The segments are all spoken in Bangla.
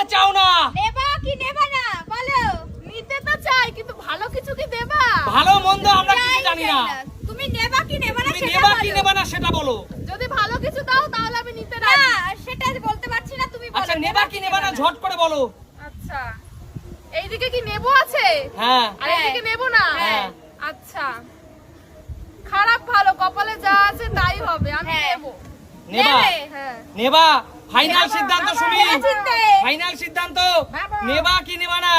নিতে চাও না? নেবা কি নেবা না? বলো। নিতে তো চাই কিন্তু ভালো কিছু কি দেবা? ভালো মন্দ আমরা কিছু জানি না। তুমি নেবা কি নেবা না সেটা নেবা কি নেবা না সেটা বলো। যদি ভালো কিছু দাও তাহলে আমি নিতে না সেটা বলতে পারছি না তুমি বলো আচ্ছা নেবা কি নেবা না? ঝট করে বলো। আচ্ছা। এইদিকে কি নেব আছে? হ্যাঁ। আর। এইদিকে নেব না? হ্যাঁ। আচ্ছা। খারাপ ভালো কপালে যা আছে তাই হবে আমি হ্যাঁ। নেব। নেবা। নেবে। হ্যাঁ। নেবা। ফাইনাল সিদ্ধান্ত চিনতে। ফাইনাল সিদ্ধান্ত নেবা কি নেবা না?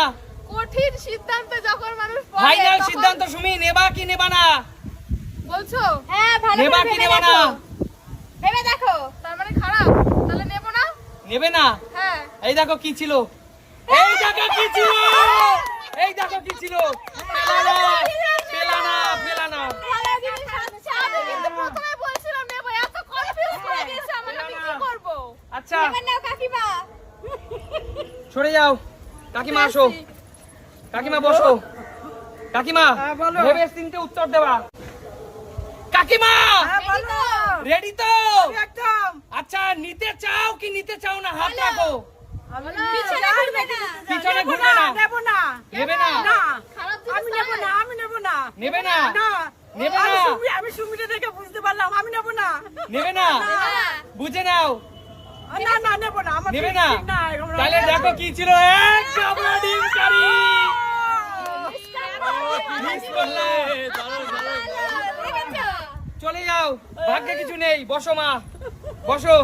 কঠিন সিদ্ধান্তে যখন মানুষ পড়ে, ফাইনাল সিদ্ধান্ত সুমি নেবা কি নেবা না? বলছো? হ্যাঁ ভালো নেবা কি নেবা না? দেখো। ভেবে দেখো। তার মানে খারাপ। তাহলে নেব না? নেবে না? হ্যাঁ। এই দেখো কি ছিল। এই দেখো কি ছিল। এই দেখো কি ছিল। পেলানা পেলানা। পেলানা ভালো জিনিস আচ্ছা আমি কিন্তু প্রথমে বলছিলাম নেব এত কনফিউজ করে দিয়েছে আমাকে আমি কি করব আচ্ছা এবার নাও কাকিমা সরে যাও। কাকিমা আসো। কাকিমা বসো। কাকিমা ভেবে চিনতে উত্তর দেওয়া কাকিমা! এই রেডি তো? একদম। আচ্ছা নিতে চাও কি নিতে চাও না? হাত রাখো। পিছনে ঘুরবে না। নেব না না। নেব না। নেবে না। না। আমি নেব না আমি নেব না। নেবে না। না। নেবে আমি না আমি সুমিটা দেখে বুঝতে পারলাম আমি নেব না। নেবে না। হ্যাঁ। বুঝে নাও। না না নেব না আমার নেবে না? তাহলে দেখো কি ছিল? এক গাবলা ডিম কারি মিস করলে চলে যাও ভাগ্যে কিছু নেই বসো মা বসো।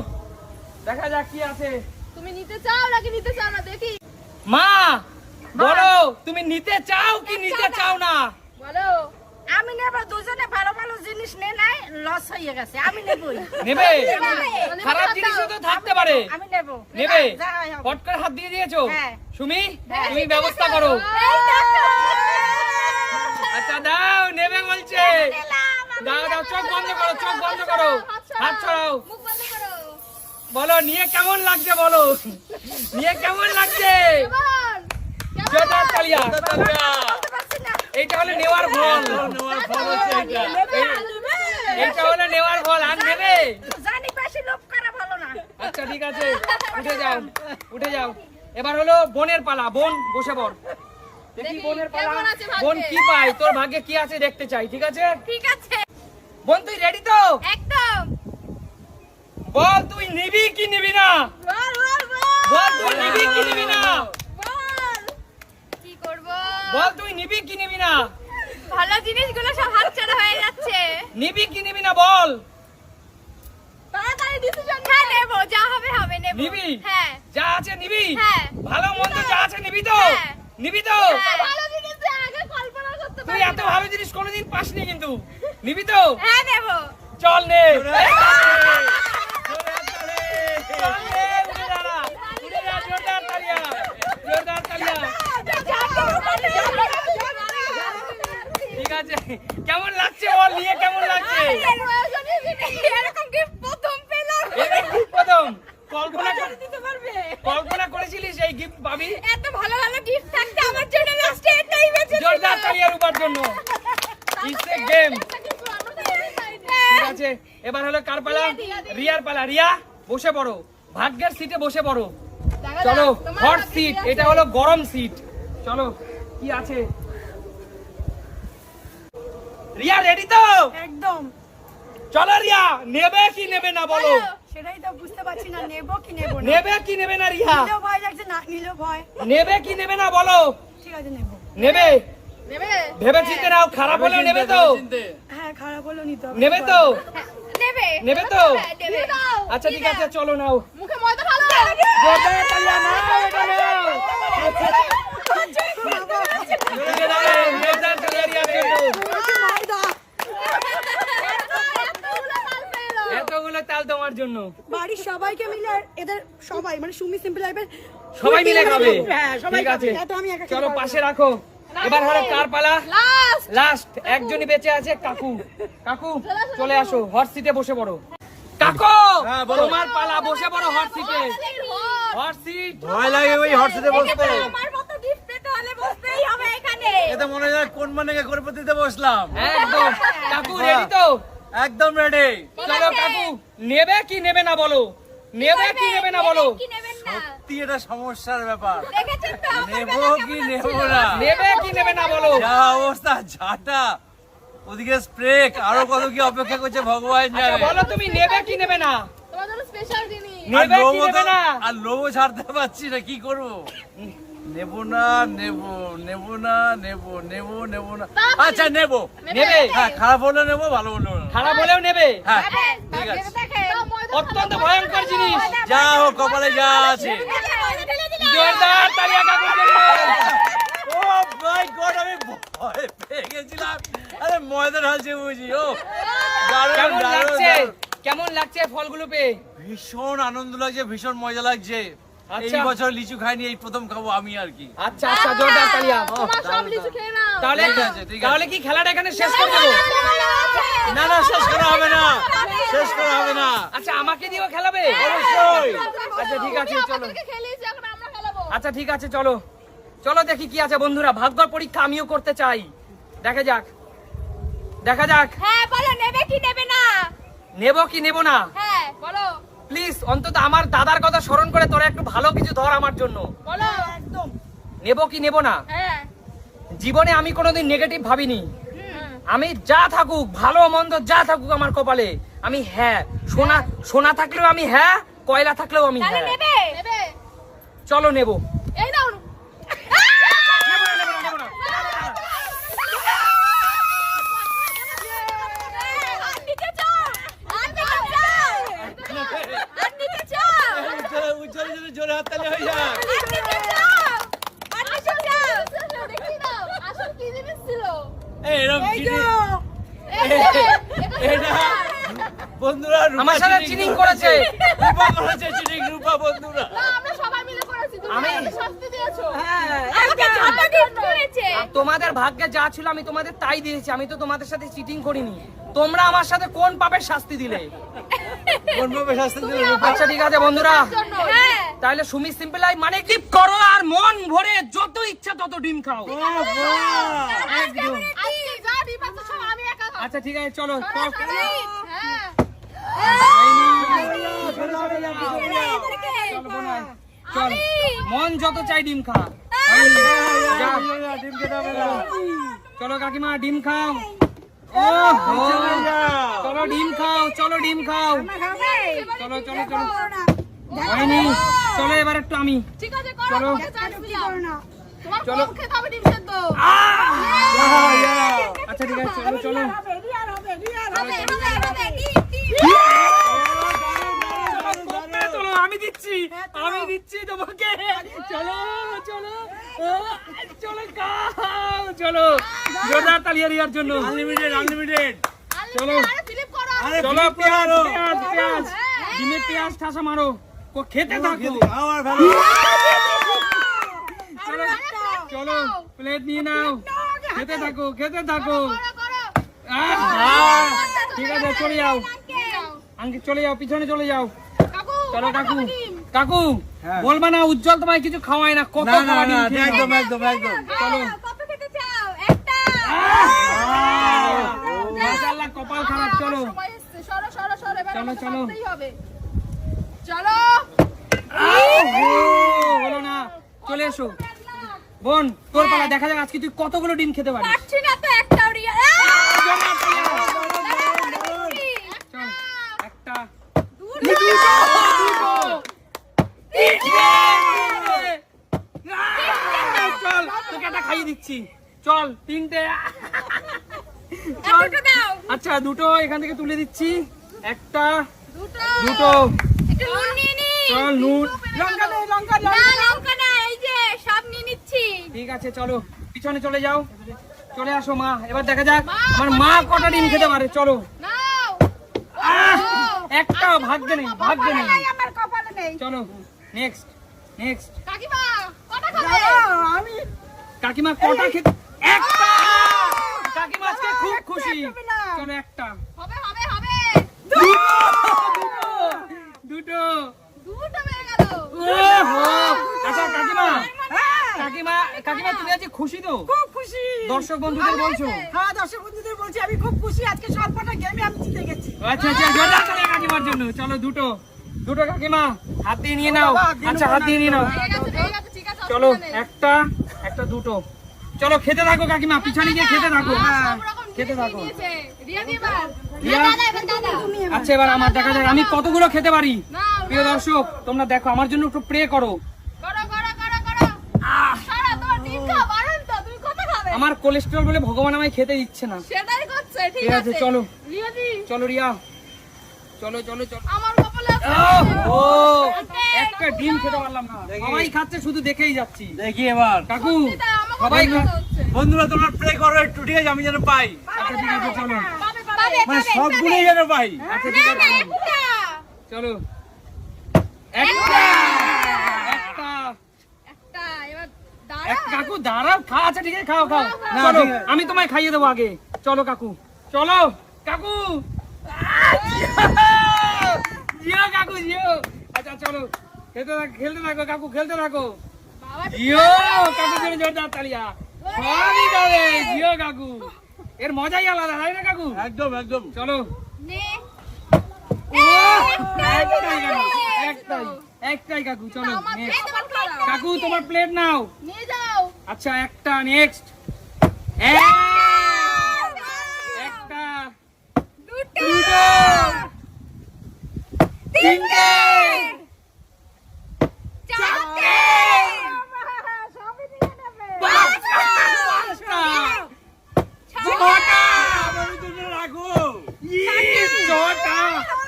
দেখা যাক কি আছে। তুমি নিতে চাও নাকি নিতে চাও না দেখি। মা বলো তুমি নিতে চাও কি নিতে চাও না? বলো। আমি নেব দুজনে ভালো ভালো জিনিস নে নাই লস হয়ে গেছে। আমি নেবই। নেবে? মানে খারাপ জিনিসও তো থাকতে পারে। আমি নেব। নেবে? যা পট করে হাত দিয়ে দিয়েছ? হ্যাঁ। সুমি তুমি ব্যবস্থা করো। আচ্ছা দাও নেবে বলছে। দাও দাও চোখ বন্ধ করো চোখ বন্ধ করো। হাত ছড়াও মুখ বন্ধ করো। বলো নিয়ে কেমন লাগছে বলো? নিয়ে কেমন লাগছে? জোরদার তালিয়া। বলতে পারছি না। এইটা হলো নেওয়ার ফল নেবে, নেবে। এইটা হলো নেওয়ার ফল। আর নেবে? জানি বেশি লোভ করা ভালো না। আচ্ছা ঠিক আছে। উঠে যাও। উঠে যাও। এবার হলো বোনের পালা। বোন বসে পড়। দেখি বোনের পালা। বোন কি পায়? তোর ভাগ্যে কি আছে দেখতে চাই ঠিক আছে? ঠিক আছে। বোন তুই রেডি তো? একদম। বল তুই নিবি কি নিবি না? বল বল। বল তুই নিবি কি নিবি না? বল তুই নিবি কি নিবি না? ভালো জিনিসগুলো সব হাতছাড়া হয়ে যাচ্ছে। নিবি কি নিবি না বল। তাড়াতাড়ি ডিসিশন হ্যাঁ নেব যা হবে হবে নেব। নিবি? হ্যাঁ। যা আছে নিবি? হ্যাঁ। ভালো মন্দ যা আছে নিবি তো? হ্যাঁ। নিবি তো? হ্যাঁ। ভালো জিনিস যে আগে কল্পনা করতে তুই পারি এত ভালো জিনিস কোনোদিন পাসনি কিন্তু। নিবি তো? হ্যাঁ নেব। চল নে। চল নে, উঠে দাঁড়া। উঠে যা, জোরদার তালিয়া। জোরদার তালিয়া। ঠিক আছে। কেমন লাগছে বল নিয়ে কেমন লাগছে? এরকম গিফট প্রথম পেলাম। প্রথম। কল্পনা দিতে পারবে। কল্পনা করেছিলিস এই গিফট পাবি? এত ভালো ভালো গিফট থাকতে আমার জন্য লাস্টে এটাই বেঁচে জোরদার তালিয়া রূপার জন্য। ইটস এ গেম ঠিক আছে এবার হলো কার পালা? রিয়ার পালা। রিয়া বসে পড়ো। ভাগ্যের সিটে বসে পড়ো। চলো হট সিট এটা হলো গরম সিট চলো কি আছে? রিয়া রেডি তো? একদম। চলো রিয়া নেবে কি নেবে না বলো? সেটাই তো বুঝতে পারছি না নেব কি নেব না? নেবে কি নেবে না রিয়া? নিলেও ভয় লাগছে না নিলেও ভয়। নেবে কি নেবে না বলো? ঠিক আছে নেব। নেবে? নেবে? ভেবে চিন্তে নাও খারাপ হলেও নেবে তো। হ্যাঁ খারাপ হলো নিতে হবে নেবে তো? নেবে? নেবে তো? হ্যাঁ, আচ্ছা ঠিক আছে চলো নাও। মুখে ময়দা ঢালো। জোরদার তালিয়া নাও এটা নাও। রিয়ার জন্য। এতগুলো তাল তোমার জন্য। বাড়ির সবাইকে মিলে আর এদের সবাই মানে সুমি সিম্পল লাইফের সবাই মিলে খাবে। হ্যাঁ সবাই ঠিক আছে। চলো পাশে রাখো। এবার হলো কার পালা লাস্ট। লাস্ট একজনই বেঁচে আছে কাকু। কাকু চলে আসো হট সিটে বসে পড়ো। কাকু তোমার পালা বসে পড়ো হট সিটে। Hot seat. ভয় লাগে ওই হর্ষিতে বসতে। আমার মতো গিফট পেতে হলে বসতেই হবে এখানে। এতে মনে হয় কোন মানে করপতিতে বসলাম। একদম। কাকু রেডি তো? একদম রেডি চলো কাকু নেবে কি নেবে না বলো? নেবে কি নেবে না বলো? সত্যি এটা সমস্যার ব্যাপার। দেখেছেন তো আমার নেব কি নেব না? নেবে কি নেবে না বলো? যা অবস্থা ঝাঁটা। ওদিকে স্প্রে আরও কত কি অপেক্ষা করছে ভগবান আচ্ছা, জানে। বলো তুমি নেবে কি নেবে না? তোমার জন্য স্পেশাল জিনিস। আর নেবে কি নেবে না? আর লোভও ছাড়তে পারছি না কি করব? নেব না নেব নেব না নেব নেব নেব না। আচ্ছা নেব। নেবে হ্যাঁ খারাপ হলে নেব ভালো হলে নেব। খারাপ হলেও নেবে? হ্যাঁ। ঠিক আছে। অত্যন্ত ভয়ঙ্কর জিনিস যা হোক কপালে যা আছে। জোরদার তালিয়া কাকুর জন্য। ও মাই গড আমি ভয় পেয়ে গেছিলাম আরে বুঝি ও দারুণ দারুণ। কেমন লাগছে ফলগুলো পেয়ে ভীষণ আনন্দ লাগছে ভীষণ মজা লাগছে এই আচ্ছা। বছর লিচু খাইনি এই প্রথম খাব আমি আর কি। আচ্ছা আচ্ছা জোরদার তালিয়া। তোমার সব লিচু খেয়ে নাও। তাহলে। তাহলে কি খেলাটা এখানে শেষ করে দেবো? না না শেষ করা হবে না। শেষ করা হবে না। আচ্ছা আমাকে দিয়েও খেলাবে? অবশ্যই। আচ্ছা ঠিক আছে চলো। আমাদেরকে খেলিয়েছি এখন আমরা খেলাবো। আচ্ছা ঠিক আছে চলো। চলো দেখি কি আছে বন্ধুরা। ভাগ্য পরীক্ষা আমিও করতে চাই। দেখা যাক। দেখা যাক। হ্যাঁ বলো নেবে কি নেবে না? নেব কি নেব না? হ্যাঁ বলো। প্লিজ অন্তত আমার দাদার কথা স্মরণ করে তোরা একটু ভালো কিছু ধর আমার জন্য। একদম। নেব কি নেব না? হ্যাঁ। জীবনে আমি কোনোদিন নেগেটিভ ভাবিনি। আমি যা থাকুক ভালো মন্দ যা থাকুক আমার কপালে আমি হ্যাঁ। সোনা সোনা থাকলেও আমি হ্যাঁ কয়লা থাকলেও আমি হ্যাঁ। চলো নেব এই নাও আর নিতে চাও আর নিতে চাও আর নিতে চাও উজ্জ্বল উজ্জ্বল যদি জোরে হাততালি হয়ে যায় আর নিতে চাও আর নিতে চাও দেখি নাও আসল কি জিনিস ছিল এই এরকম চিনি এই যে, এটা এটা বন্ধুরা আমার সাথে চিনিং চিনিং করেছে। রূপা করেছে চিনিং রূপা বন্ধুরা। আমরা সবাই মিলে করেছি তুমি শাস্তি দিয়েছ। আমাকে ঝাপা গিফট করেছে আর তোমাদের ভাগ্যে যা ছিল আমি তোমাদের তাই দিয়েছি আমি তো তোমাদের সাথে চিটিং করিনি। তোমরা আমার সাথে কোন পাপের শাস্তি দিলে? কোন ভাবে শাস্তি দিল আচ্ছা ঠিক আছে বন্ধুরা। হ্যাঁ। তাহলে সুমি সিম্পল লাইফ মানে কি? করো আর মন ভরে যত ইচ্ছা তত ডিম খাও। একদম। আজকে যা ডিম আছে সব আমি একা খাব। আচ্ছা ঠিক আছে চলো চল। হ্যাঁ মন যত চাই ডিম খা চলো কাকিমা ডিম খাও চলো ডিম খাও চলো ডিম খাও চলো চলো চলো হয়নি চলো এবার একটু আমি চলো। চলো। আচ্ছা ঠিক আছে চলো চলো আমি দিচ্ছি আমি দিচ্ছি তোমাকে। চলো চলো ও, চলো খাও চলো। জোরদার দেওয়ার জন্য। আনলিমিটেড আনলিমিটেড চলো। আরে ফিলিপ করো। আরে চলো পেঁয়াজ পেঁয়াজ পেঁয়াজ। পেঁয়াজ ঠাসা মারো। ও খেতে থাকো। ভালো চলো চলো প্লেট নিয়ে নাও। খেতে থাকো খেতে থাকো। ঠিক আছে চলে যাও। আঙ্কি চলে যাও পিছনে চলে যাও। চলো কাকু কাকু। হ্যাঁ। বলবা না উজ্জ্বল তোমায় কিছু খাওয়ায় না কত। একদম একদম একদম। চলো। কত খেতে চাও? একটা। মাশাআল্লাহ, কপাল খারাপ চলো। সরো সরো সরো চলো, চলো। চলো। হলো না। চলে এসো। বোন তোর পালা দেখা যাক আজকে তুই কতগুলো ডিম খেতে পারিস। পারছি না তো একটা উড়িয়ে চল একটা দুটো তিনটে আহ, চল তোকে একটা খাইয়ে দিচ্ছি। চল তিনটে। আচ্ছা দুটো এখান থেকে তুলে দিচ্ছি। একটা দুটো। নুন চল নুন। লঙ্কা লঙ্কা লঙ্কা না এই যে সব নিয়ে নিচ্ছি। ঠিক আছে চলো। পিছনে চলে যাও। চলে আসো মা। এবার দেখা যাক আমার মা কটা ডিম খেতে পারে। চলো। একটা ভাগ্যে নেই ভাগ্যে নেই। নেই চলো নেক্সট নেক্সট কাকিমা কটা খাবে? আমি কাকিমা কটা খেতে একটা! কাকিমা আজকে খুব খুশি। চলো একটা। হবে হবে হবে। দুটো! দুটো! হয়ে গেল। ওহো! আচ্ছা কাকিমা। কাকিমা কাকিমা তুমি আজকে খুশি তো? খুব খুশি। দর্শক বন্ধুদের বলছো। হ্যাঁ দর্শক বন্ধুদের বলছি আমি খুব খুশি। আজকে সবকটা গেমে আমি জিতে গেছি। আচ্ছা আচ্ছা জোরদার তালি কাকিমার জন্য। চলো দুটো। দুটো কাকিমা হাত দিয়ে নিয়ে নাও। আচ্ছা হাত দিয়ে নিয়ে নাও। চলো একটা। একটা দুটো। চলো খেতে থাকো কাকিমা পিছনে গিয়ে খেতে থাকো। খেতে থাকো। রিয়া দাদা এবার দাদা। আচ্ছা এবার আমার দেখা যাক। আমি কতগুলো খেতে পারি? প্রিয় দর্শক তোমরা দেখো আমার জন্য একটু প্রে করো? আমার কোলেস্টেরল বলে ভগবান আমায় খেতে দিচ্ছে না। ঠিক আছে। চলো। চলো রিয়া। চলো চলো চলো। আমার একটা ডিম খেতে পারলাম না। সবাই খাচ্ছে শুধু দেখেই যাচ্ছি। দেখি এবার। কাকু সবাই। বন্ধুরা তোমরা প্রে করো একটু ঠিক আছে আমি যেন পাই। আচ্ছা ঠিক আছে চলো। মানে সবগুলোই যেন পাই। আচ্ছা ঠিক আছে। চলো। একটা। চলো। একটা। একটা। একটা, এবার দাঁড়া। এক কাকু দাঁড়াও খা আচ্ছা ঠিক আছে খাও খাও। না, চলো আমি তোমায় খাইয়ে দেবো আগে। চলো কাকু। চলো কাকু। জিও কাকু জিও আচ্ছা চলো। খেলতে থাকো খেলতে থাকো কাকু খেলতে থাকো। জিও কাকু জন্য জোরদার তালিয়া। সবই যাবে জিও কাকু। এর মজাই আলাদা তাই না কাকু? একদম একদম। চলো। একটাই কাকু একটাই একটাই কাকু চলো কাকু তোমার প্লেট নাও। আচ্ছা একটা নেক্সট একটা। দুটো তিনটে চারটে পাঁচটা ছটা রাখো ইস, ছটা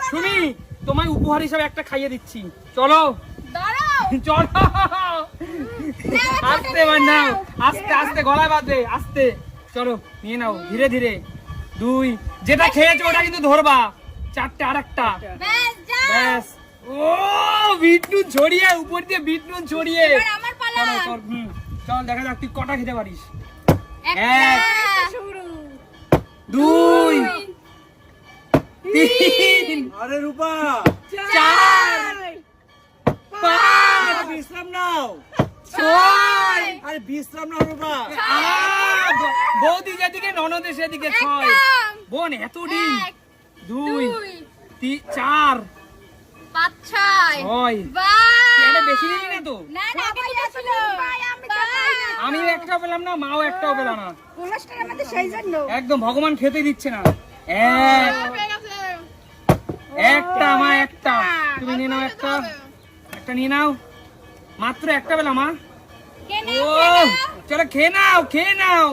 শুনি তোমায় উপহার হিসাবে একটা খাইয়ে দিচ্ছি। চলো। চলো। আস্তে নাও আস্তে আস্তে গলায় বাঁধবে আস্তে। চলো নিয়ে নাও ধীরে ধীরে। দুই। যেটা খেয়েছো ওটা কিন্তু ধরবা। চারটে আর একটা ব্যাস। ও বিটনুন ছড়িয়ে উপর দিয়ে বিটনুন ছড়িয়ে। আমার পালা। চল দেখা যাক তুই কটা খেতে পারিস। এক। দুই তিন। আরে রূপা। চার। পাঁচ। বিশ্রাম নাও। ছয়। আরে বিশ্রাম নাও রূপা। বৌদি যেদিকে ননদে সেদিকে ছয়। বোন এত ডিম। দুই দুই, চার। পাঁচ, ছয়। এটা বেশি নিবি না তো? না না আমি একটাও পেলাম না মাও একটাও পেলাম না। কোলেস্টেরল আমাদের সেই জন্য। একদম ভগবান খেতে দিচ্ছে না। এক একটা মা একটা। তুমি নিয়ে নাও একটা। একটা নিয়ে নাও। মাত্র একটা পেলাম মা। ও চলো খেয়ে নাও খেয়ে নাও।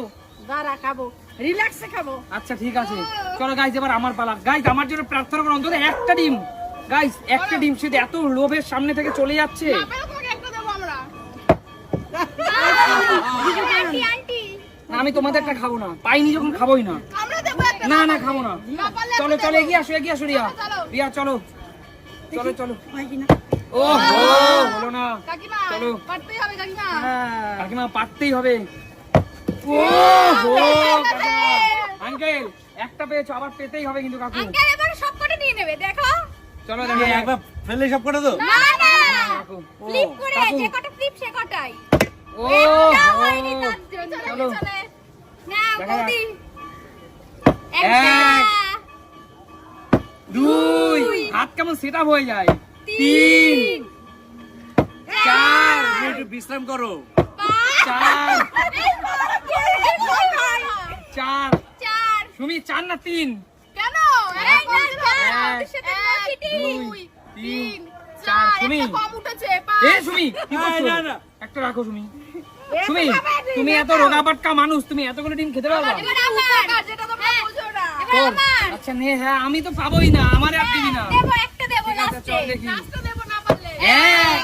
দাঁড়া খাব। রিল্যাক্সে খাব। আচ্ছা ঠিক আছে। চলো গাইজ এবার আমার পালা। গাইজ আমার জন্য প্রার্থনা করো অন্তত একটা ডিম। গাইজ একটা ডিম শুধু এত লোভের সামনে থেকে চলে যাচ্ছে। আমি তোমাদের একটা খাব না। পাইনি যখন খাবোই না। না না, খাব না। চলো চলো, এগিয়ে আসো এগিয়ে আসো রিয়া। রিয়া, চলো। চলো চলো। ও হলো না। চলো। কাকিমা। পারতেই হবে। ও আঙ্কেল, একটা পেয়েছ, আবার পেতেই হবে কিন্তু কাকু। আঙ্কেল, এবার সব কটা নিয়ে নেবে, দেখো। চলো একবার ফেলে সব করে তো? না না ফ্লিপ করে যে কটা ফ্লিপ সে কটাই। ও হয়নি তার চলো বৌদি। এক। দুই। হাত কেমন সেট হয়ে যায়? তিন। চার। একটু বিশ্রাম করো। চার। চার। চার। সুমি চার না তিন? কেন? একটা রাখো সুমি। সুমি তুমি এত রোগা পাটকা মানুষ তুমি এতগুলো ডিম খেতে পারবা। তোর আচ্ছা নে হ্যাঁ আমি তো পাবোই না আমার আর দিবি না। দেবো একটা দেবো চল দেখি। নাচতে দেবো না পারলে। এক।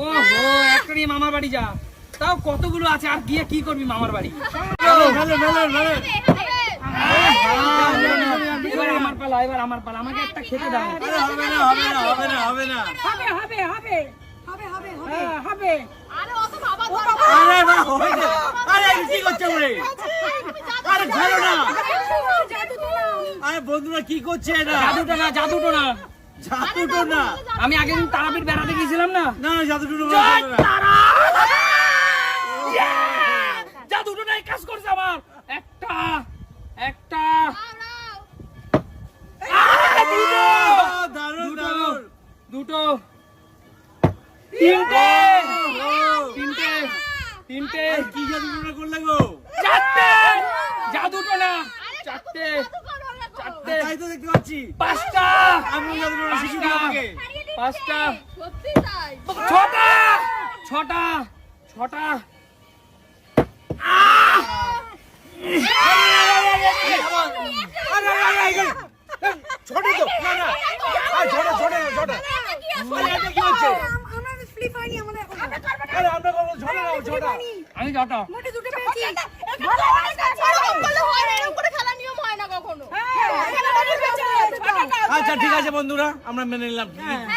ও হো একটা নিয়ে মামার বাড়ি যা। তাও কতগুলো আছে আর গিয়ে কি করবি মামার বাড়ি? আরে বন্ধুরা কি করছে না জাদুটো না না আমি আগের দিন তারাপীঠ বেড়াতে গিয়েছিলাম না না জাদুটো না নাই কাজ করছে আমার একটা একটা। দুটো! তিনটে। তিনটে। তিনটে। কি জাদু করলে গো? চারটে। জাদুটো চারটে। চারটে। তাই তো দেখতে পাচ্ছি। পাঁচটা। আমি জাদু শিখি দিই পাঁচটা। ছটা। ছটা। ছটা। ছোট তো না না আরে ছোট ছোট ছোট আরে এটা কি হচ্ছে আমরা স্লিপ হয়নি আমাদের এখন আরে আমরা করব ছোট না ছোট আমি ছটা মোটে দুটো পেয়েছি ভালো অনেক আছে এরকম করলে হয় না এরকম করে খেলা নিয়ম হয় না কখনো আচ্ছা ঠিক আছে বন্ধুরা আমরা মেনে নিলাম।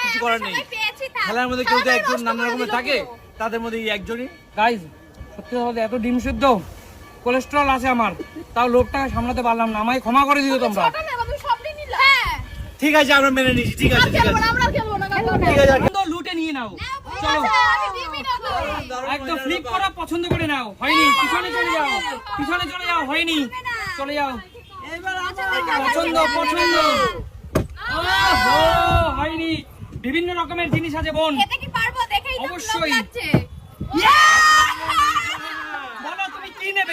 কিছু করার নেই। খেলার মধ্যে কেউ তো একজন নানা রকমের থাকে তাদের মধ্যে এই একজনই। গাইজ সত্যি কথা এত ডিম সিদ্ধ। কোলেস্ট্রল আছে আমার তাও লোকটাকে সামলাতে পারলাম না আমায় ক্ষমা করে দিও তোমরা। হ্যাঁ। ঠিক আছে আমরা মেনে নিচ্ছি ঠিক আছে ঠিক আছে। ঠিক লুটে নিয়ে নাও। চলো। একদম ফ্লিপ করো পছন্দ করে নাও হয়নি পিছনে চলে যাও পিছনে চলে যাও হয়নি। চলে যাও। পছন্দ পছন্দ। হয়নি। বিভিন্ন রকমের জিনিস আছে বোন। খেতে কি পারব? দেখেই তো লোভ অবশ্যই।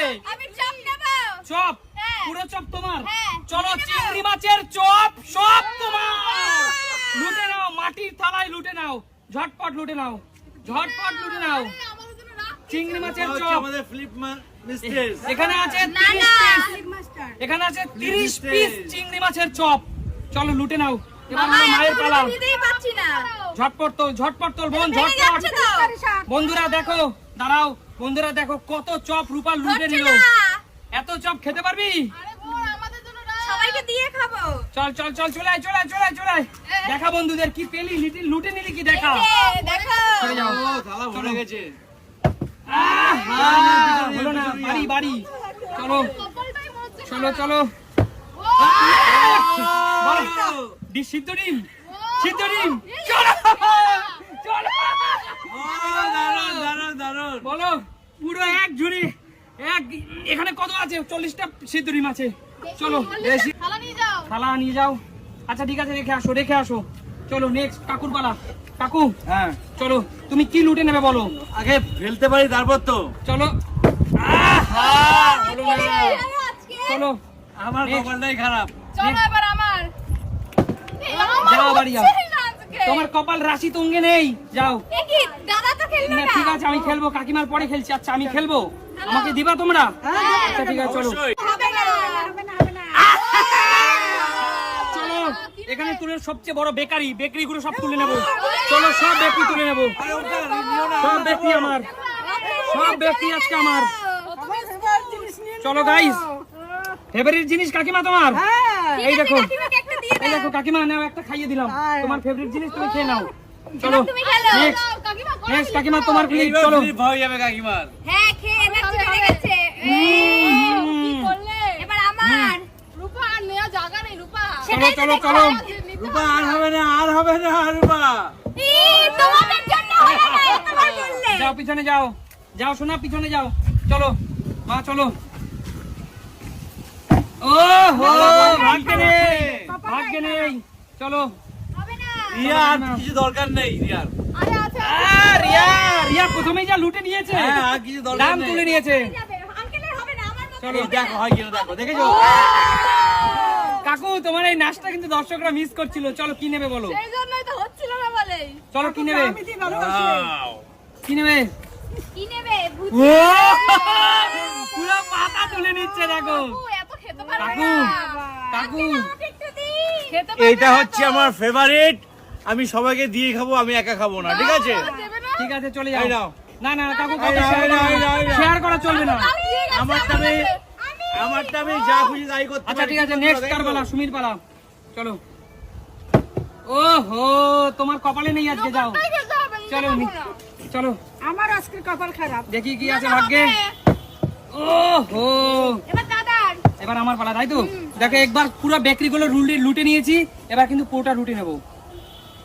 নেবে চপ নেব। চপ? হ্যাঁ। পুরো চপ তোমার? হ্যাঁ। চলো চিংড়ি মাছের চপ সব তোমার। লুটে নাও মাটির থালায় লুটে নাও। ঝটপট লুটে নাও। ঝটপট লুটে নাও। চিংড়ি মাছের চপ। আমাদের ফ্লিপ মিস্টেস এখানে আছে না, 30 পিস এখানে আছে 30 পিস। চিংড়ি মাছের চপ। চলো লুটে নাও। এবার বাবা, মায়ের পালা। নিতেই পারছি না। ঝটপট তোল ঝটপট তোল বোন ঝটপট। বন্ধুরা দেখো দাঁড়াও। বন্ধুরা দেখো কত চপ রূপা লুটে নিল। এত চপ খেতে পারবি? সবাইকে দিয়ে খাব। চল চল চল চলে আয় চলে আয় চলে আয় চলে আয়। দেখা বন্ধুদের কি পেলি লিটিল লুটে নিলি কি? দেখা। এই, দেখো। চলে যাও। থালা ভরে গেছে। আহা, না বাড়ি বাড়ি। চলো। চলো চলো। ডি সিদ্ধ ডিম। সিদ্ধ ডিম। চলো। দারুণ দারুণ দারুণ। বলো পুরো এক ঝুড়ি এক এখানে কত আছে? চল্লিশটা সিদ্ধ ডিম আছে। চলো বেশি। থালা নিয়ে যাও। থালা নিয়ে যাও। আচ্ছা ঠিক আছে রেখে আসো রেখে আসো। চলো নেক্সট কাকুর পালা কাকু হ্যাঁ। চলো তুমি কি লুটে নেবে বলো? আগে ফেলতে পারি তারপর তো। চলো। চলো আমার কপালটাই খারাপ। চলো এবার আমার। যাও বাড়ি যাও। তোমার কপাল রাশি তুঙ্গে নেই। যাও। এ কি, দাদা তো খেলবে না না? ঠিক আছে আমি খেলব কাকিমার পরে খেলছি। আচ্ছা আমি খেলব। আমাকে দিবা তোমরা? আচ্ছা ঠিক আছে চলো। অবশ্যই। হবে না হবে না হবে না। চলো এখানে তুলে সবচেয়ে বড় বেকারি বেকারি গুলো সব তুলে নেব। চলো সব বেকারি তুলে নেব। সব বেকারি আমার। সব বেকারি আজকে আমার। চলো গাইস ফেভারিট জিনিস কাকিমা তোমার? এই দেখো। এই দেখো কাকিমা নাও একটা খাইয়ে দিলাম। তোমার ফেভারিট জিনিস তুমি খেয়ে নাও। চলো। তুমি খেলো নেক্সট কাকিমা কাকিমা তোমার প্লিজ এইবার চলো। হয়ে যাবে কাকিমার। হ্যাঁ খেয়ে দেখছি বেড়ে গেছে। হুম। এবার আমার। রূপা আর নেওয়া জায়গা নেই রূপা। চলো চলো চলো। রূপা আর হবে না আর হবে না রূপা। ই, তোমাদের জন্য হবে না, তোমার বললে। যাও পিছনে যাও। যাও শোনা পিছনে যাও। চলো মা চলো। ও হো ভাগ্যে নেই। ভাগ্যে নেই। চলো। হবে রিয়া আর কিছু দরকার নেই রিয়ার। রিয়া রিয়া প্রথমেই যা লুটে নিয়েছে। হ্যাঁ আর কিছু দরকার দাম তুলে নিয়েছে। যাবে। আঙ্কেলের হবে না, আমার মতো চলো দেখো হয় কিনা দেখো দেখেছ? কাকু তোমার এই নাচটা কিন্তু দর্শকরা মিস করছিল। চলো কি নেবে বলো? এই জন্যই তো হচ্ছিল না বলেই। চলো কি নেবে! কি নেবে? কি নেবে? পুরো পাতা তুলে নিচ্ছে দেখো। কাকু কাকু। এইটা হচ্ছে আমার ফেভারিট আমি সবাইকে দিয়ে খাব আমি একা খাব না ঠিক আছে? ঠিক আছে চলে যাও। নাও। না না কাকু। শেয়ার করা। চলবে না। আমার আছে, আমারটা আমি আমি- আমি যা খুশি তাই করতে আচ্ছা ঠিক আছে নেক্সট কার পালা সুমির পালা। চলো। ও হো তোমার কপালে নেই আজকে যাও। চলো নি- চলো। আমার আজকের কপাল খারাপ। দেখি কি আছে ভাগ্যে। ও হো এবার আমার পালা তাই তো? দেখো একবার পুরো বেকরি গুলো লুটে নিয়েছি এবার কিন্তু পুরোটা রুটে নেব।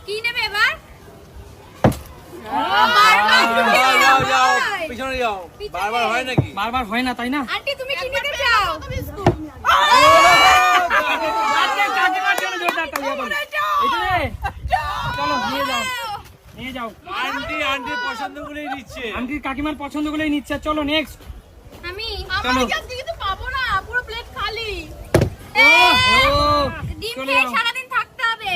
কি নেবে এবার? বারবার হয়। হয় না তাই না? আন্টি তুমি কি নিতে চাও? কাকিমার জন্য জোরদার তালি হবে। এই যে, চলো নিয়ে যাও। নিয়ে যাও। আন্টি আন্টি পছন্দ করেই নিচ্ছে। আন্টির কাকিমার পছন্দ গুলোই নিচ্ছে। চলো নেক্সট আমি? চলো। আমার কাছে কিন্তু পাবো না পুরো ও ডিম খেয়ে সারাদিন থাকতে হবে।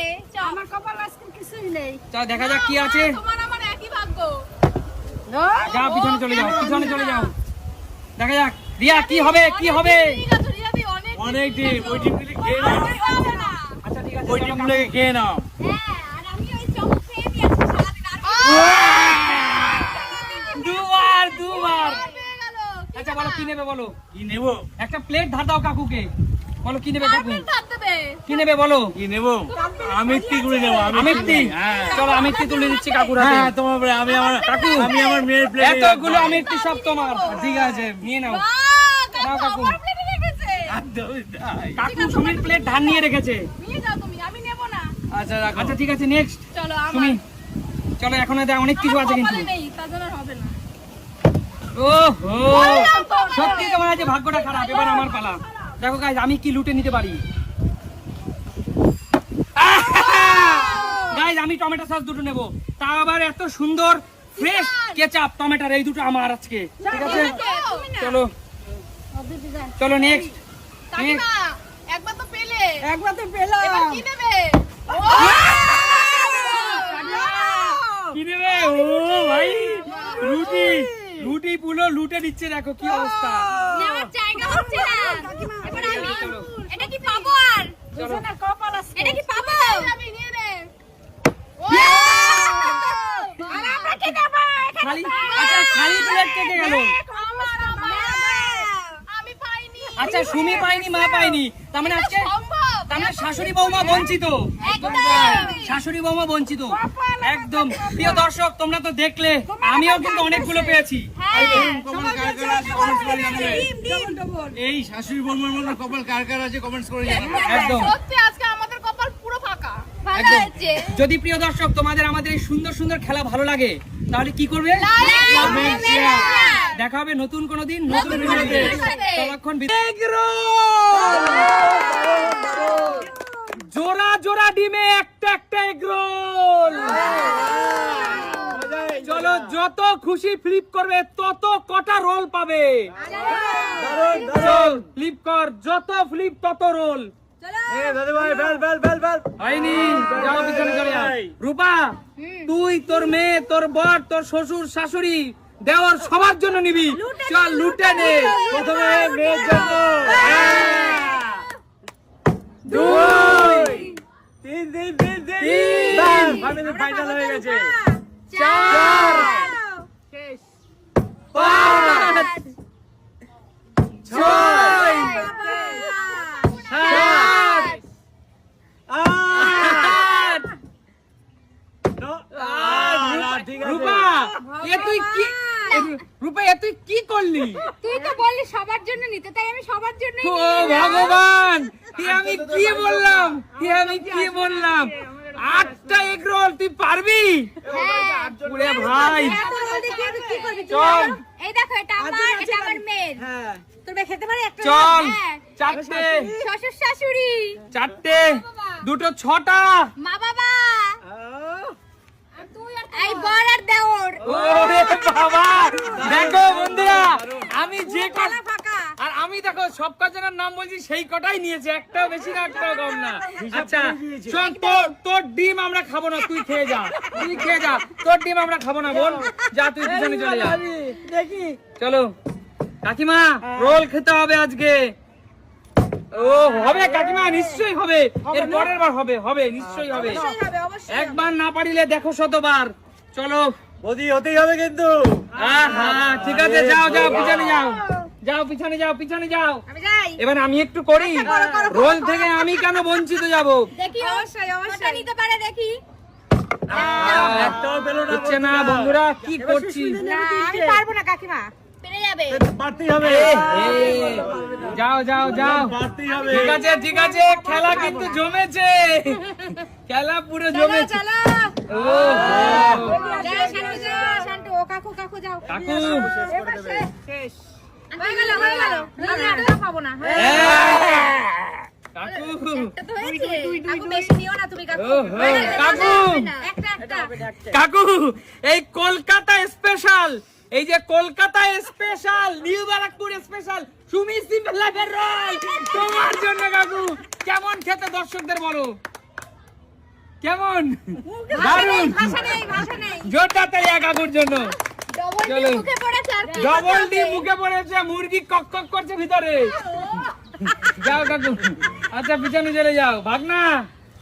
আমার কপাল আজকে কিছুই নেই। চল দেখা যাক কি আছে। তোমার আমার একই ভাগ্য। যাও পিছনে চলে যাও পিছনে চলে যাও। দেখা যাক। রিয়া কি হবে কি হবে? অনেক অনেক ডিম ওই ডিমগুলি খেয়ে নাও। আচ্ছা ঠিক আছে ওই ডিমগুলোকে খেয়ে নাও। হ্যাঁ আর আমি ওই চপ খেয়ে দিয়েছি সারাদিন আর দুবার দুবার পেয়ে গেল আচ্ছা বলো কি নেবে বলো? কি নেব? একটা প্লেট ধার দাও কাকুকে। বলো কি নেবে কাকু? কি নেবে বলো? কি নেব? আমিত্তি করে নেব আমিত্তি। হ্যাঁ। চলো আমিত্তি তুলে দিচ্ছি কাকুর হাতে হ্যাঁ তোমার আমি আমার কাকু আমি আমার মেয়ের প্লেট এতগুলো আমিত্তি সব তোমার। ঠিক আছে নিয়ে নাও। নাও কাকু কাকু। আমার প্লেটে রেখেছে। একদমই তাই। কাকু সুমির প্লেট ধার নিয়ে রেখেছে। নিয়ে যাও তুমি আমি নেব না। আচ্ছা রাখো। আচ্ছা ঠিক আছে নেক্সট চলো আমার চলো এখন অনেক কিছু আছে কিন্তু। হবে না। ও হো সত্যি তোমার আজ ভাগ্যটা খারাপ এবার আমার পালা। দেখো গাইজ আমি কি লুটে নিতে পারি? গাইজ আমি টমেটো সস দুটো নেব। তা আবার এত সুন্দর ফ্রেশ কেচাপ টমেটোর এই দুটো আমার আজকে। ঠিক আছে? চলো। চলো নেক্সট একবার তো পেলে। একবার তো পেলাম। এবার কি নেবে? কি নেবে? ও ভাই রুটি। রুটি পুরো লুটে দিচ্ছে দেখো কি অবস্থা। নেওয়ার জায়গা হচ্ছে না। এবার আমি এটা কি পাবো আর? দুজনের কপাল আছে। এটা কি পাবো? আমি নিয়ে নে আর আমরা কি নেব খালি আচ্ছা খালি প্লেট কেটে গেল। আমার আমার। আমি পাইনি। আচ্ছা সুমি পাইনি মা পাইনি। তার মানে আজকে মানে শাশুড়ি বৌমা বঞ্চিত। শাশুড়ি বৌমা বঞ্চিত। একদম। প্রিয় দর্শক তোমরা তো দেখলে আমিও কিন্তু অনেকগুলো পেয়েছি। ডবল এই শাশুড়ি বৌমার মধ্যে কপাল কার কার আছে কমেন্টস করে একদম। সত্যি আজকে আমাদের কপাল পুরো ফাঁকা। ভালো একদম। হচ্ছে যদি প্রিয় দর্শক তোমাদের আমাদের এই সুন্দর সুন্দর খেলা ভালো লাগে তাহলে কি করবে। দেখা হবে নতুন কোনো দিন নতুন। ততক্ষণ! জোড়া জোড়া ডিমে একটা একটা এগ রোল চলো যত খুশি ফ্লিপ করবে তত কটা রোল পাবে। ফ্লিপ কর যত ফ্লিপ তত রোল। রূপা তুই তোর মেয়ে তোর বর তোর শ্বশুর শাশুড়ি দেওয়ার সবার জন্য নিবি। চল লুটে নে। প্রথমে মেয়ের জন্য। দুই। তিন তিন তিন তিন। তিন। ফাইনাল হয়ে গেছে। চার। পাঁচ। ছয় সাত আট ঠিক আছে রূপা এ তুই কি রূপা এ তুই কি করলি তুই তো বললি সবার জন্য নিতে তাই আমি সবার জন্যই ও ভগবান এ আমি কি বললাম? এ আমি কি বললাম? আটটা এগ রোল তুই পারবি? হ্যাঁ। ওরে ভাই। কি চল। এই দেখো এটা আমার এটা আমার মেয়ের তোর খেতে পারে একটা? চল হ্যাঁ। চারটে। শ্বশুর শাশুড়ি। চারটে। দুটো ছটা। মা বাবা। এই দেওর। ওরে বাবা! দেখো বন্ধুরা আমি যে আর আমি দেখো সব কজনের নাম বলছি সেই কটাই নিয়েছে একটাও বেশি না একটাও কম না। আচ্ছা শোন তোর তোর ডিম আমরা খাব না তুই খেয়ে যা। তুই খেয়ে যা। তোর ডিম আমরা খাব না বোন। যা তুই পিছনে চলে যা। দেখি। চলো। কাকিমা রোল খেতে হবে আজকে। ও হবে কাকিমা নিশ্চয়ই হবে। এর পরের বার হবে হবে নিশ্চয়ই হবে। হবে একবার না পারিলে দেখো শতবার। চলো। বদি হতেই হবে কিন্তু। আহা ঠিক আছে যাও যাও পিছনে যাও। যাও পিছনে যাও পিছনে যাও। আমি এবার আমি একটু করি। রোল থেকে আমি কেন বঞ্চিত যাব? দেখি অবশ্যই, অবশ্যই। নিতে পারে দেখি। না হচ্ছে না বন্ধুরা। কি করছি আমি পারব না কাকিমা। পেরে যাবে। পারতেই হবে। এ, এ, যাও যাও যাও। পারতেই হবে। ঠিক আছে ঠিক আছে খেলা কিন্তু জমেছে। খেলা পুরো জমেছে। ও। শান্তি ও কাকু কাকু যাও। কাকু। শেষ। শেষ হয়ে গেল হয়ে গেল। না না পাবো না। হ্যাঁ। কাকু। একটা তো হয়েছে কাকু বেশি নিও না তুমি কাকু। ও হো, কাকু। একটা একটা। কাকু এই কলকাতা স্পেশাল এই যে Kolkata special new Barrackpore special Sumi simple লাইফের রোল তোমার জন্য কাকু কেমন খেতে দর্শকদের বলো? কেমন? দারুণ জোরদার তালিয়া কাকুর জন্য। ডবল ডি মুখে পড়েছে মুরগি কক কক করছে ভিতরে। যাও কাকু। আচ্ছা পিছনে চলে যাও। ভাগনা।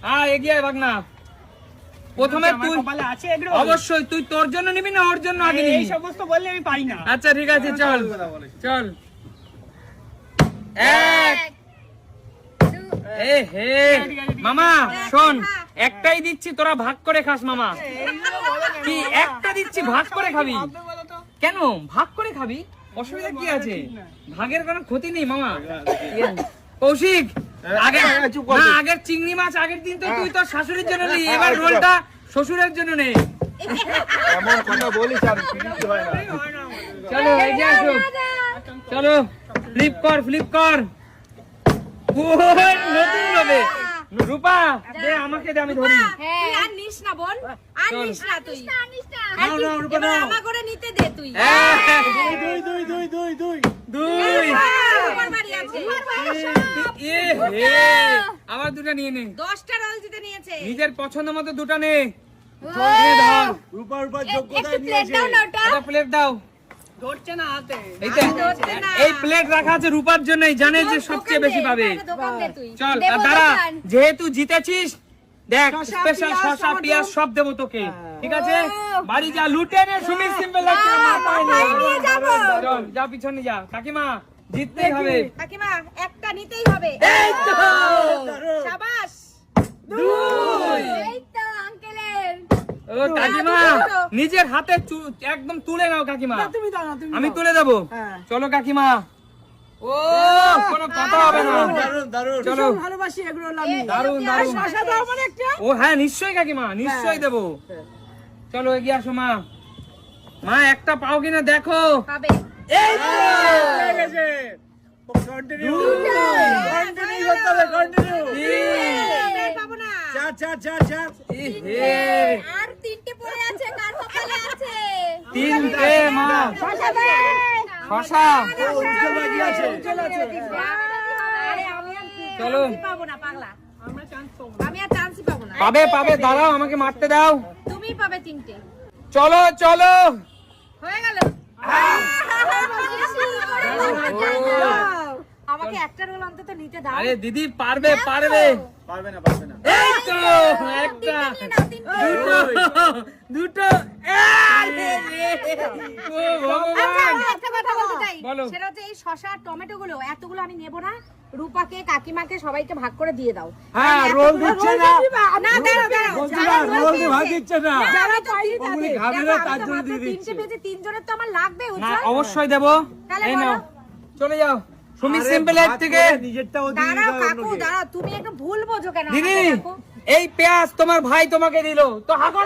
হ্যাঁ এগিয়ে আয় ভাগনা। প্রথমে তুই অবশ্যই তুই তোর জন্য নিবি না ওর জন্য আগে এই সমস্ত বললে আমি পারি না। আচ্ছা ঠিক আছে চল। চল। এক হে। মামা শোন একটাই দিচ্ছি তোরা ভাগ করে খাস মামা। কি একটা দিচ্ছি ভাগ করে খাবি? কেন? ভাগ করে খাবি? অসুবিধা কি আছে? ভাগের কোনো ক্ষতি নেই মামা। কৌশিক আগের চিংড়ি মাছ আগের দিন তো তুই তোর শাশুড়ির জন্য নিলি এবার রোলটা শ্বশুরের জন্য নে। এমন কথা বলিস আর হয় না। চলো এগিয়ে আসো। চলো ফ্লিপ কর ফ্লিপ কর। নতুন হবে রূপা দে আমাকে দে আমি ধরি। তুই আর নিস না বোন। আর নিস না তুই। নাও, নাও, রূপা, নাও। আমা নিতে দে তুই। দুই দুই দুই দুই দুই। দুই। আবার দুটো। নিয়ে নে। দশটা রোল জিতে নিয়েছে। নিজের পছন্দ মতো দুটো নে। নে রূপা রূপা যোগ্যতায় নিয়েছে। দাও না একটা প্লেট দাও। ধরছে না হাতে। এই তো, ধরছে না। এই প্লেট রাখা আছে রূপার জন্যই জানে যে সবচেয়ে বেশি পাবে। দোকান দে তুই। চল আর দাঁড়া যেহেতু জিতেছিস দেখ স্পেশাল শসা পেঁয়াজ সব দেবো তোকে ঠিক আছে? বাড়ি যা লুটে নে সুমিত সিম্পল লাগছে না, মাথায় নে। মাথায় নিয়ে যাব। চল যা পিছনে যা। কাকিমা জিততেই হবে। কাকিমা একটা নিতেই হবে। এই তো! শাবাশ দুই। এই তো আঙ্কেলের। ও কাকিমা নিজের হাতে একদম তুলে নাও কাকিমা। আমি তুলে দেবো। চলো কাকিমা। ও কোনো কথা হবে না। দারুণ দারুণ চলো। ভালোবাসি এগুলো দারুণ দারুণ শশা দাও মানে একটা। ও হ্যাঁ নিশ্চয়ই কাকিমা নিশ্চয়ই দেবো। চলো এগিয়ে আসো মা। মা একটা পাও কিনা দেখো। পাবে। এই তো! হয়ে গেছে। কন্টিনিউ কন্টিনিউ করতে হবে কন্টিনিউ এই পাবো না। চার চার চার চার আর তিনটে পড়ে আছে কার কপালে আছে? তিনটে মা। শশা দে চলো পাবো পাবো না পাবে পাবে দাঁড়াও আমাকে মারতে দাও। তুমি পাবে তিনটে চলো চলো। হয়ে গেল আমাকে একটা রোল অন্তত নিতে দাও। আরে দিদি পারবে পারবে। পারবে না পারবে না। এই তো একটা। দুটো দুটো আরে রে। ও আচ্ছা, ভগবান। আমি একটা কথা বলতে চাই। সেটা হচ্ছে এই শশা টমেটো গুলো এতগুলো আমি নেব না। রূপাকে কাকিমাকে সবাইকে ভাগ করে দিয়ে দাও। হ্যাঁ কারণ রোল দিচ্ছে না। না দাঁড়াও দাঁড়াও। রোল দিয়ে ভাগ দিচ্ছে না। যারা পাইনি তাদের। খাবে না, তার তো জন্য মাত্র দিয়ে তিনটে দিচ্ছে। তিনজনের তো আমার লাগবে না অবশ্যই দেবো। এই নাও। চলে যাও। সুমি সিম্পল থেকে নিজেরটাও দাঁড়াও কাকু দাঁড়াও তুমি একটু ভুল বোঝো কেন দিদি এই পেঁয়াজ তোমার ভাই তোমাকে দিল। তো হাঁকো